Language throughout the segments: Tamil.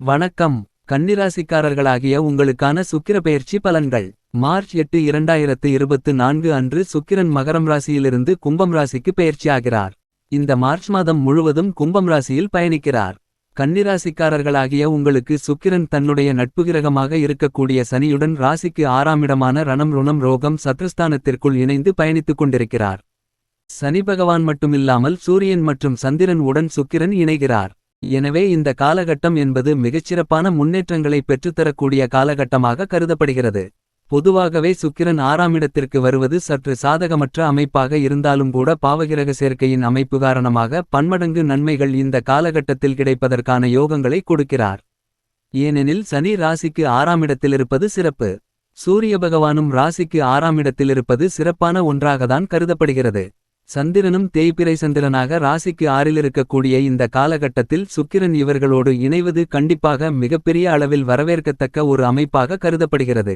வணக்கம். கன்னிராசிக்காரர்களாகிய உங்களுக்கான சுக்கிர பெயர்ச்சி பலன்கள். மார்ச் எட்டு இரண்டாயிரத்து இருபத்து நான்கு அன்று சுக்கிரன் மகரம் ராசியிலிருந்து கும்பம் ராசிக்கு பெயர்ச்சியாகிறார். இந்த மார்ச் மாதம் முழுவதும் கும்பம் ராசியில் பயணிக்கிறார். கன்னிராசிக்காரர்களாகிய உங்களுக்கு சுக்கிரன் தன்னுடைய நட்புகிரகமாக இருக்கக்கூடிய சனியுடன் ராசிக்கு ஆறாம் இடமான ரணம் ருணம் ரோகம் சத்ருஸ்தானத்திற்குள் இணைந்து பயணித்துக் கொண்டிருக்கிறார். சனி பகவான் மட்டுமில்லாமல் சூரியன் மற்றும் சந்திரன் உடன் சுக்கிரன் இணைகிறார். எனவே இந்த காலகட்டம் என்பது மிகச்சிறப்பான முன்னேற்றங்களை பெற்றுத்தரக்கூடிய காலகட்டமாக கருதப்படுகிறது. பொதுவாகவே சுக்கிரன் ஆறாம் இடத்திற்கு வருவது சற்று சாதகமற்ற அமைப்பாக இருந்தாலும் கூட பாவகிரக சேர்க்கையின் அமைப்பு காரணமாக பன்மடங்கு நன்மைகள் இந்த காலகட்டத்தில் கிடைப்பதற்கான யோகங்களை கொடுக்கிறார். ஏனெனில் சனி ராசிக்கு ஆறாம் இடத்திலிருப்பது சிறப்பு. சூரிய பகவானும் ராசிக்கு ஆறாம் இடத்திலிருப்பது சிறப்பான ஒன்றாகத்தான் கருதப்படுகிறது. சந்திரனும் தேய்பிறை சந்திரனாக ராசிக்கு ஆறில் இருக்கக்கூடிய இந்த காலகட்டத்தில் சுக்கிரன் இவர்களோடு இணைவது கண்டிப்பாக மிகப்பெரிய அளவில் வரவேற்கத்தக்க ஒரு அமைப்பாக கருதப்படுகிறது.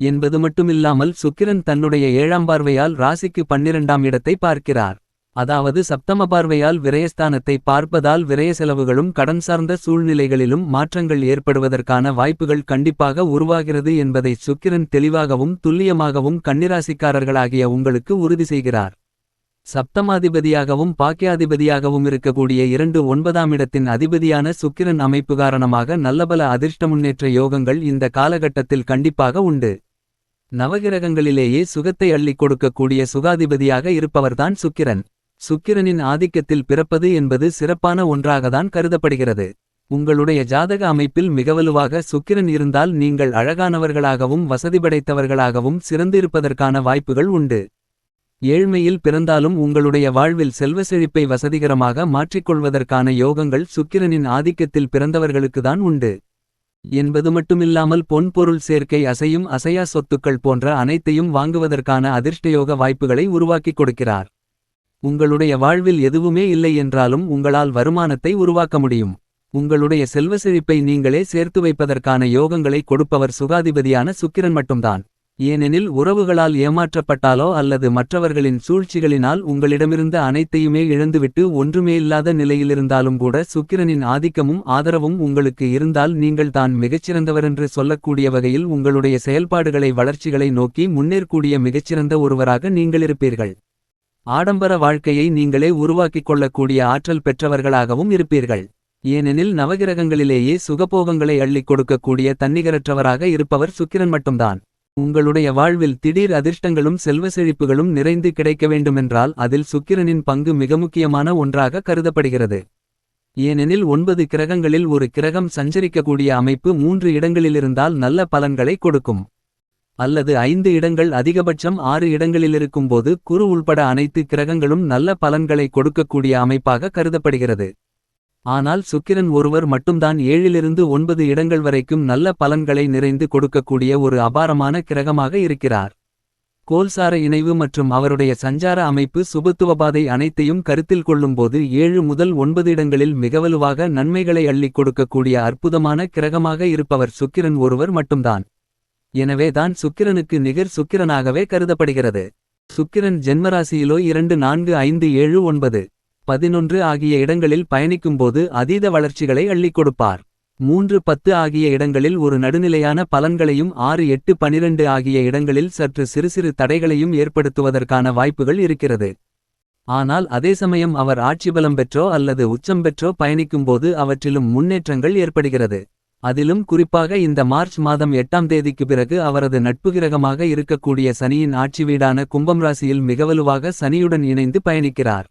என்பது மட்டுமில்லாமல் சுக்கிரன் தன்னுடைய ஏழாம் பார்வையால் ராசிக்கு பன்னிரண்டாம் இடத்தை பார்க்கிறார். அதாவது சப்தம பார்வையால் விரயஸ்தானத்தை பார்ப்பதால் விரய செலவுகளும் கடன் சார்ந்த சூழ்நிலைகளிலும் மாற்றங்கள் ஏற்படுவதற்கான வாய்ப்புகள் கண்டிப்பாக உருவாகிறது என்பதை சுக்கிரன் தெளிவாகவும் துல்லியமாகவும் கன்னிராசிக்காரர்களாகிய உங்களுக்கு உறுதி செய்கிறார். சப்தமாதிபதியாகவும் பாக்கியாதிபதியாகவும் இருக்கக்கூடிய இரண்டு ஒன்பதாம் இடத்தின் அதிபதியான சுக்கிரன் அமைப்பு காரணமாக நல்லபல அதிர்ஷ்ட முன்னேற்ற யோகங்கள் இந்த காலகட்டத்தில் கண்டிப்பாக உண்டு. நவகிரகங்களிலேயே சுகத்தை அள்ளிக் கொடுக்கக்கூடிய சுகாதிபதியாக இருப்பவர்தான் சுக்கிரன். சுக்கிரனின் ஆதிக்கத்தில் பிறப்பது என்பது சிறப்பான ஒன்றாகத்தான் கருதப்படுகிறது. உங்களுடைய ஜாதக அமைப்பில் மிகவலுவாக சுக்கிரன் இருந்தால் நீங்கள் அழகானவர்களாகவும் வசதி படைத்தவர்களாகவும் சிறந்திருப்பதற்கான வாய்ப்புகள் உண்டு. ஏழ்மையில் பிறந்தாலும் உங்களுடைய வாழ்வில் செல்வ செழிப்பை வசதிகரமாக மாற்றிக்கொள்வதற்கான யோகங்கள் சுக்கிரனின் ஆதிக்கத்தில் பிறந்தவர்களுக்குதான் உண்டு. என்பது மட்டுமில்லாமல் பொன்பொருள் சேர்க்கை அசையும் அசையா சொத்துக்கள் போன்ற அனைத்தையும் வாங்குவதற்கான அதிர்ஷ்டயோக வாய்ப்புகளை உருவாக்கிக் கொடுக்கிறார். உங்களுடைய வாழ்வில் எதுவுமே இல்லை என்றாலும் உங்களால் வருமானத்தை உருவாக்க முடியும். உங்களுடைய செல்வ செழிப்பை நீங்களே சேர்த்து வைப்பதற்கான யோகங்களை கொடுப்பவர் சுகாதிபதியான சுக்கிரன் மட்டும்தான். ஏனெனில் உறவுகளால் ஏமாற்றப்பட்டாலோ அல்லது மற்றவர்களின் சூழ்ச்சிகளினால் உங்களிடமிருந்த அனைத்தையுமே இழந்துவிட்டு ஒன்றுமே இல்லாத நிலையிலிருந்தாலும் கூட சுக்கிரனின் ஆதிக்கமும் ஆதரவும் உங்களுக்கு இருந்தால் நீங்கள் தான் மிகச்சிறந்தவரென்று சொல்லக்கூடிய வகையில் உங்களுடைய செயல்பாடுகளை வளர்ச்சிகளை நோக்கி முன்னேற்கூடிய மிகச்சிறந்த ஒருவராக நீங்கள் இருப்பீர்கள். ஆடம்பர வாழ்க்கையை நீங்களே உருவாக்கிக் கொள்ளக்கூடிய ஆற்றல் பெற்றவர்களாகவும் இருப்பீர்கள். ஏனெனில் நவகிரகங்களிலேயே சுகபோகங்களை அள்ளிக் கொடுக்கக்கூடிய தன்னிகரற்றவராக இருப்பவர் சுக்கிரன் மட்டும்தான். உங்களுடைய வாழ்வில் திடீர் அதிர்ஷ்டங்களும் செல்வ செழிப்புகளும் நிறைந்து கிடைக்க வேண்டுமென்றால் அதில் சுக்கிரனின் பங்கு மிக முக்கியமான ஒன்றாக கருதப்படுகிறது. ஏனெனில் ஒன்பது கிரகங்களில் ஒரு கிரகம் சஞ்சரிக்கக்கூடிய அமைப்பு மூன்று இடங்களிலிருந்தால் நல்ல பலன்களை கொடுக்கும். அல்லது ஐந்து இடங்கள் அதிகபட்சம் ஆறு இடங்களிலிருக்கும்போது குரு உள்பட அனைத்து கிரகங்களும் நல்ல பலன்களை கொடுக்கக்கூடிய அமைப்பாக கருதப்படுகிறது. ஆனால் சுக்கிரன் ஒருவர் மட்டும்தான் ஏழிலிருந்து ஒன்பது இடங்கள் வரைக்கும் நல்ல பலன்களை நிறைந்து கொடுக்கக்கூடிய ஒரு அபாரமான கிரகமாக இருக்கிறார். கோல்சார இணைவு மற்றும் அவருடைய சஞ்சார அமைப்பு சுபத்துவபாதை அனைத்தையும் கருத்தில் கொள்ளும்போது ஏழு முதல் ஒன்பது இடங்களில் மிகவலுவாக நன்மைகளை அள்ளிக் கொடுக்கக்கூடிய அற்புதமான கிரகமாக இருப்பவர் சுக்கிரன் ஒருவர் மட்டும்தான். எனவே தான் சுக்கிரனுக்கு நிகர் சுக்கிரனாகவே கருதப்படுகிறது. சுக்கிரன் ஜென்மராசியிலோ இரண்டு நான்கு ஐந்து ஏழு ஒன்பது. பதினொன்று ஆகிய இடங்களில் பயணிக்கும்போது அதீத வளர்ச்சிகளை அள்ளிக் கொடுப்பார் மூன்று பத்து ஆகிய இடங்களில் ஒரு நடுநிலையான பலன்களையும் ஆறு எட்டு பனிரெண்டு ஆகிய இடங்களில் சற்று சிறு சிறு தடைகளையும் ஏற்படுத்துவதற்கான வாய்ப்புகள் இருக்கிறது. ஆனால் அதே சமயம் அவர் ஆட்சிபலம் பெற்றோ அல்லது உச்சம் பெற்றோ பயணிக்கும்போது அவற்றிலும் முன்னேற்றங்கள் ஏற்படுகிறது. அதிலும் குறிப்பாக இந்த மார்ச் மாதம் எட்டாம் தேதிக்கு பிறகு அவரது நட்புகிரகமாக இருக்கக்கூடிய சனியின் ஆட்சி வீடான கும்பம் ராசியில் மிகவலுவாக சனியுடன் இணைந்து பயணிக்கிறார்.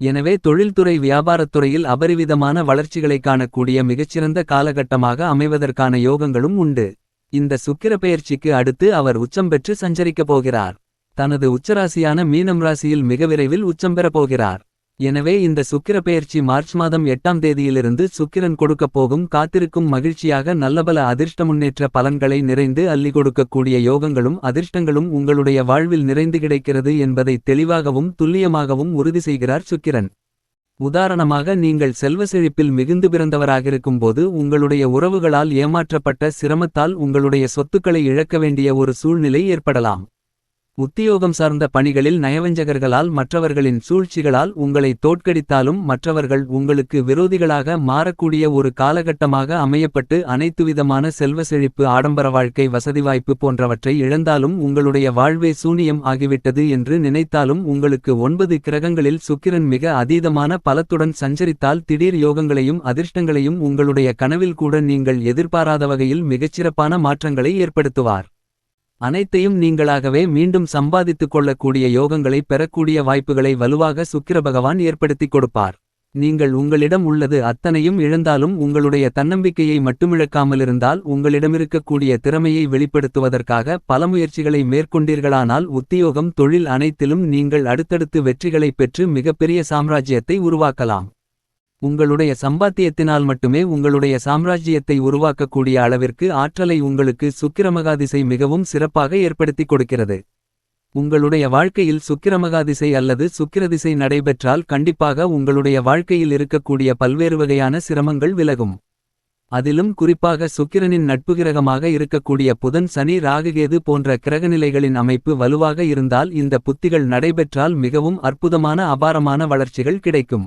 எனவே தொழில்துறை வியாபாரத்துறையில் அபரிவிதமான வளர்ச்சிகளை காணக்கூடிய மிகச்சிறந்த காலகட்டமாக அமைவதற்கான யோகங்களும் உண்டு. இந்த சுக்கிர பெயர்ச்சிக்கு அடுத்து அவர் உச்சம் பெற்று சஞ்சரிக்கப் போகிறார். தனது உச்சராசியான மீனம் ராசியில் மிக விரைவில் உச்சம் பெறப் போகிறார். எனவே இந்த சுக்கிர பெயர்ச்சி மார்ச் மாதம் எட்டாம் தேதியிலிருந்து சுக்கிரன் கொடுக்கப் போகும் காத்திருக்கும் மகிழ்ச்சியாக நல்லபல அதிர்ஷ்ட முன்னேற்ற பலன்களை நிறைந்து அள்ளி கொடுக்கக்கூடிய யோகங்களும் அதிர்ஷ்டங்களும் உங்களுடைய வாழ்வில் நிறைந்து கிடைக்கிறது என்பதை தெளிவாகவும் துல்லியமாகவும் உறுதி செய்கிறார் சுக்கிரன். உதாரணமாக நீங்கள் செல்வ செழிப்பில் மிகுந்து பிறந்தவராகிருக்கும்போது உங்களுடைய உறவுகளால் ஏமாற்றப்பட்ட சிரமத்தால் உங்களுடைய சொத்துக்களை இழக்க வேண்டிய ஒரு சூழ்நிலை ஏற்படலாம். உத்தியோகம் சார்ந்த பணிகளில் நயவஞ்சகர்களால் மற்றவர்களின் சூழ்ச்சிகளால் உங்களை தோற்கடித்தாலும் மற்றவர்கள் உங்களுக்கு விரோதிகளாக மாறக்கூடிய ஒரு காலகட்டமாக அமையப்பட்டு அனைத்துவிதமான செல்வ செழிப்பு ஆடம்பர வாழ்க்கை வசதி வாய்ப்பு போன்றவற்றை இழந்தாலும் உங்களுடைய வாழ்வே சூனியம் ஆகிவிட்டது என்று நினைத்தாலும் உங்களுக்கு ஒன்பது கிரகங்களில் சுக்கிரன் மிக அதீதமான பலத்துடன் சஞ்சரித்தால் திடீர் யோகங்களையும் அதிர்ஷ்டங்களையும் உங்களுடைய கனவில் கூட நீங்கள் எதிர்பாராத வகையில் மிகச்சிறப்பான மாற்றங்களை ஏற்படுத்துவார். அனைத்தையும் நீங்களாகவே மீண்டும் சம்பாதித்துக் கொள்ளக்கூடிய யோகங்களை பெறக்கூடிய வாய்ப்புகளை வலுவாக சுக்கிரபகவான் ஏற்படுத்திக் கொடுப்பார். நீங்கள் உங்களிடம் உள்ளது அத்தனையும் இழந்தாலும் உங்களுடைய தன்னம்பிக்கையை மட்டுமிழக்காமலிருந்தால் உங்களிடமிருக்கக்கூடிய திறமையை வெளிப்படுத்துவதற்காக பல முயற்சிகளை மேற்கொண்டீர்களானால் உத்தியோகம் தொழில் அனைத்திலும் நீங்கள் அடுத்தடுத்து வெற்றிகளைப் பெற்று மிகப்பெரிய சாம்ராஜ்யத்தை உருவாக்கலாம். உங்களுடைய சம்பாத்தியத்தினால் மட்டுமே உங்களுடைய சாம்ராஜ்யத்தை உருவாக்கக்கூடிய அளவிற்கு ஆற்றலை உங்களுக்கு சுக்கிரமகாதிசை மிகவும் சிறப்பாக ஏற்படுத்திக் கொடுக்கிறது. உங்களுடைய வாழ்க்கையில் சுக்கிரமகாதிசை அல்லது சுக்கிரதிசை நடைபெற்றால் கண்டிப்பாக உங்களுடைய வாழ்க்கையில் இருக்கக்கூடிய பல்வேறு வகையான சிரமங்கள் விலகும். அதிலும் குறிப்பாக சுக்கிரனின் நட்பு கிரகமாக இருக்கக்கூடிய புதன் சனி ராகுகேது போன்ற கிரகநிலைகளின் அமைப்பு வலுவாக இருந்தால் இந்த புத்திகள் நடைபெற்றால் மிகவும் அற்புதமான அபாரமான வளர்ச்சிகள் கிடைக்கும்.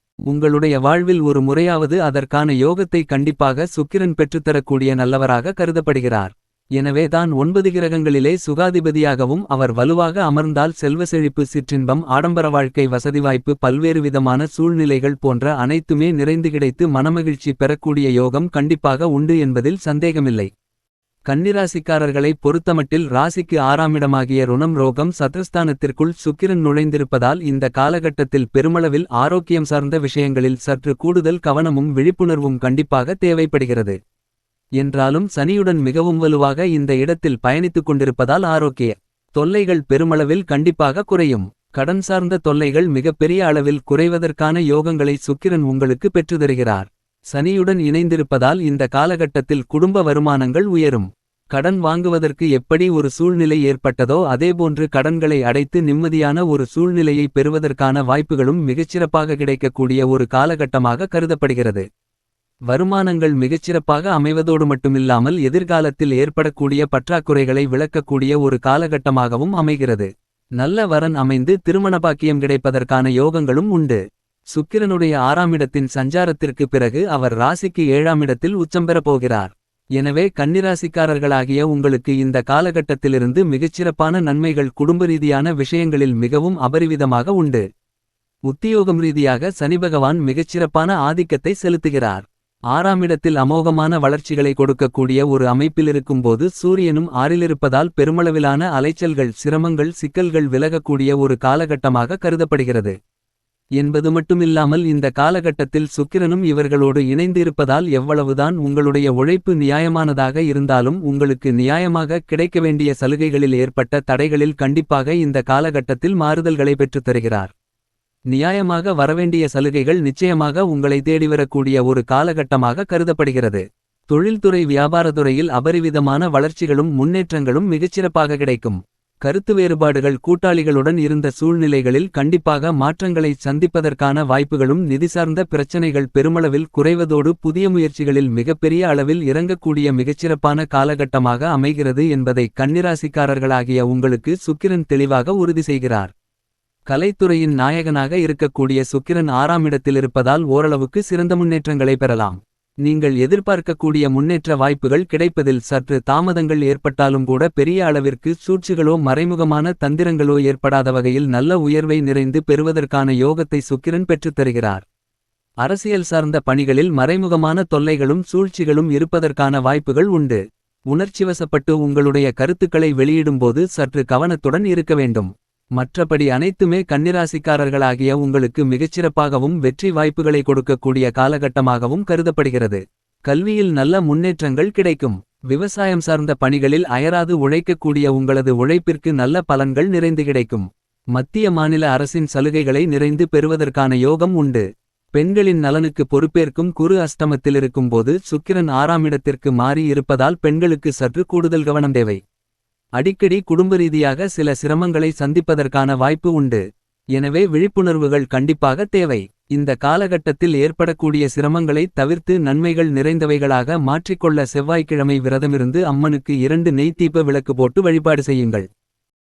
உங்களுடைய வாழ்வில் ஒரு முறையாவது அதற்கான யோகத்தை கண்டிப்பாக சுக்கிரன் பெற்றுத்தரக்கூடிய நல்லவராக கருதப்படுகிறார். எனவே தான் ஒன்பது கிரகங்களிலே சுகாதிபதியாகவும் அவர் வலுவாக அமர்ந்தால் செல்வ செழிப்பு சிற்றின்பம் ஆடம்பர வாழ்க்கை வசதி வாய்ப்பு பல்வேறு விதமான சூழ்நிலைகள் போன்ற அனைத்துமே நிறைந்து கிடைத்து மனமகிழ்ச்சி பெறக்கூடிய யோகம் கண்டிப்பாக உண்டு என்பதில் சந்தேகமில்லை. கன்னிராசிக்காரர்களை பொறுத்தமட்டில் ராசிக்கு ஆறாமிடமாகிய ருணம் ரோகம் சத்ருஸ்தானத்திற்குள் சுக்கிரன் நுழைந்திருப்பதால் இந்த காலகட்டத்தில் பெருமளவில் ஆரோக்கியம் சார்ந்த விஷயங்களில் சற்று கூடுதல் கவனமும் விழிப்புணர்வும் கண்டிப்பாக தேவைப்படுகிறது. என்றாலும் சனியுடன் மிகவும் வலுவாக இந்த இடத்தில் பயணித்துக் கொண்டிருப்பதால் ஆரோக்கிய தொல்லைகள் பெருமளவில் கண்டிப்பாக குறையும். கடன் சார்ந்த தொல்லைகள் மிகப்பெரிய அளவில் குறைவதற்கான யோகங்களை சுக்கிரன் உங்களுக்கு பெற்றுதருகிறார் சனியுடன் இணைந்திருப்பதால் இந்த காலகட்டத்தில் குடும்ப வருமானங்கள் உயரும். கடன் வாங்குவதற்கு எப்படி ஒரு சூழ்நிலை ஏற்பட்டதோ அதேபோன்று கடன்களை அடைத்து நிம்மதியான ஒரு சூழ்நிலையை பெறுவதற்கான வாய்ப்புகளும் மிகச்சிறப்பாக கிடைக்கக்கூடிய ஒரு காலகட்டமாக கருதப்படுகிறது. வருமானங்கள் மிகச்சிறப்பாக அமைவதோடு மட்டுமில்லாமல் எதிர்காலத்தில் ஏற்படக்கூடிய பற்றாக்குறைகளை விளக்கக்கூடிய ஒரு காலகட்டமாகவும் அமைகிறது. நல்ல வரன் அமைந்து திருமண பாக்கியம் கிடைப்பதற்கான யோகங்களும் உண்டு. சுக்கிரனுடைய ஆறாம் இடத்தின் சஞ்சாரத்திற்கு பிறகு அவர் ராசிக்கு ஏழாமிடத்தில் உச்சம் பெறப் போகிறார். எனவே கன்னிராசிக்காரர்களாகிய உங்களுக்கு இந்த காலகட்டத்திலிருந்து மிகச்சிறப்பான நன்மைகள் குடும்ப ரீதியான விஷயங்களில் மிகவும் அபரிவிதமாக உண்டு. உத்தியோகம் ரீதியாக சனிபகவான் மிகச்சிறப்பான ஆதிக்கத்தை செலுத்துகிறார். ஆறாம் இடத்தில் அமோகமான வளர்ச்சிகளை கொடுக்கக்கூடிய ஒரு அமைப்பிலிருக்கும்போது சூரியனும் ஆறிலிருப்பதால் பெருமளவிலான அலைச்சல்கள் சிரமங்கள் சிக்கல்கள் விலகக்கூடிய ஒரு காலகட்டமாக கருதப்படுகிறது. என்பது மட்டுமில்லாமல் இந்த காலகட்டத்தில் சுக்கிரனும் இவர்களோடு இணைந்து இருப்பதால் எவ்வளவுதான் உங்களுடைய உழைப்பு நியாயமானதாக இருந்தாலும் உங்களுக்கு நியாயமாக கிடைக்க வேண்டிய சலுகைகளில் ஏற்பட்ட தடைகளில் கண்டிப்பாக இந்த காலகட்டத்தில் மாறுதல்களை பெற்றுத் தருகிறார். நியாயமாக வரவேண்டிய சலுகைகள் நிச்சயமாக உங்களை தேடிவரக்கூடிய ஒரு காலகட்டமாக கருதப்படுகிறது. தொழில்துறை வியாபாரத்துறையில் அபரிவிதமான வளர்ச்சிகளும் முன்னேற்றங்களும் மிகச்சிறப்பாக கிடைக்கும். கருத்து வேறுபாடுகள் கூட்டாளிகளுடன் இருந்த சூழ்நிலைகளில் கண்டிப்பாக மாற்றங்களை சந்திப்பதற்கான வாய்ப்புகளும் நிதி சார்ந்த பிரச்சனைகள் பெருமளவில் குறைவதோடு புதிய முயற்சிகளில் மிகப்பெரிய அளவில் இறங்கக்கூடிய மிகச்சிறப்பான காலகட்டமாக அமைகிறது என்பதை கன்னிராசிக்காரர்களாகிய உங்களுக்கு சுக்கிரன் தெளிவாக உறுதி செய்கிறார். கலைத்துறையின் நாயகனாக இருக்கக்கூடிய சுக்கிரன் ஆறாம் இடத்தில் இருப்பதால் ஓரளவுக்கு சிறந்த முன்னேற்றங்களை பெறலாம். நீங்கள் எதிர்பார்க்கக்கூடிய முன்னேற்ற வாய்ப்புகள் கிடைப்பதில் சற்று தாமதங்கள் ஏற்பட்டாலும் கூட பெரிய அளவிற்கு சூழ்ச்சிகளோ மறைமுகமான தந்திரங்களோ ஏற்படாத வகையில் நல்ல உயர்வை நிறைந்து பெறுவதற்கான யோகத்தை சுக்கிரன் பெற்றுத் தருகிறார். அரசியல் சார்ந்த பணிகளில் மறைமுகமான தொல்லைகளும் சூழ்ச்சிகளும் இருப்பதற்கான வாய்ப்புகள் உண்டு. உணர்ச்சிவசப்பட்டு உங்களுடைய கருத்துக்களை வெளியிடும்போது சற்று கவனத்துடன் இருக்க வேண்டும். மற்றபடி அனைத்துமே கன்னிராசிக்காரர்களாகிய உங்களுக்கு மிகச்சிறப்பாகவும் வெற்றி வாய்ப்புகளை கொடுக்கக்கூடிய காலகட்டமாகவும் கருதப்படுகிறது. கல்வியில் நல்ல முன்னேற்றங்கள் கிடைக்கும். விவசாயம் சார்ந்த பணிகளில் அயராது உழைக்கக்கூடிய உங்களது உழைப்பிற்கு நல்ல பலன்கள் நிறைந்து கிடைக்கும். மத்திய மாநில அரசின் சலுகைகளை நிறைந்து பெறுவதற்கான யோகம் உண்டு. பெண்களின் நலனுக்கு பொறுப்பேற்கும் குரு அஷ்டமத்திலிருக்கும்போது சுக்கிரன் ஆறாம் இடத்திற்கு மாறி இருப்பதால் பெண்களுக்கு சற்று கூடுதல் கவனம் தேவை. அடிக்கடி குடும்ப ரீதியாக சில சிரமங்களை சந்திப்பதற்கான வாய்ப்பு உண்டு. எனவே விழிப்புணர்வுகள் கண்டிப்பாக தேவை. இந்த காலகட்டத்தில் ஏற்படக்கூடிய சிரமங்களை தவிர்த்து நன்மைகள் நிறைந்தவைகளாக மாற்றிக்கொள்ள செவ்வாய்க்கிழமை விரதமிருந்து அம்மனுக்கு இரண்டு நெய்த்தீப விளக்கு போட்டு வழிபாடு செய்யுங்கள்.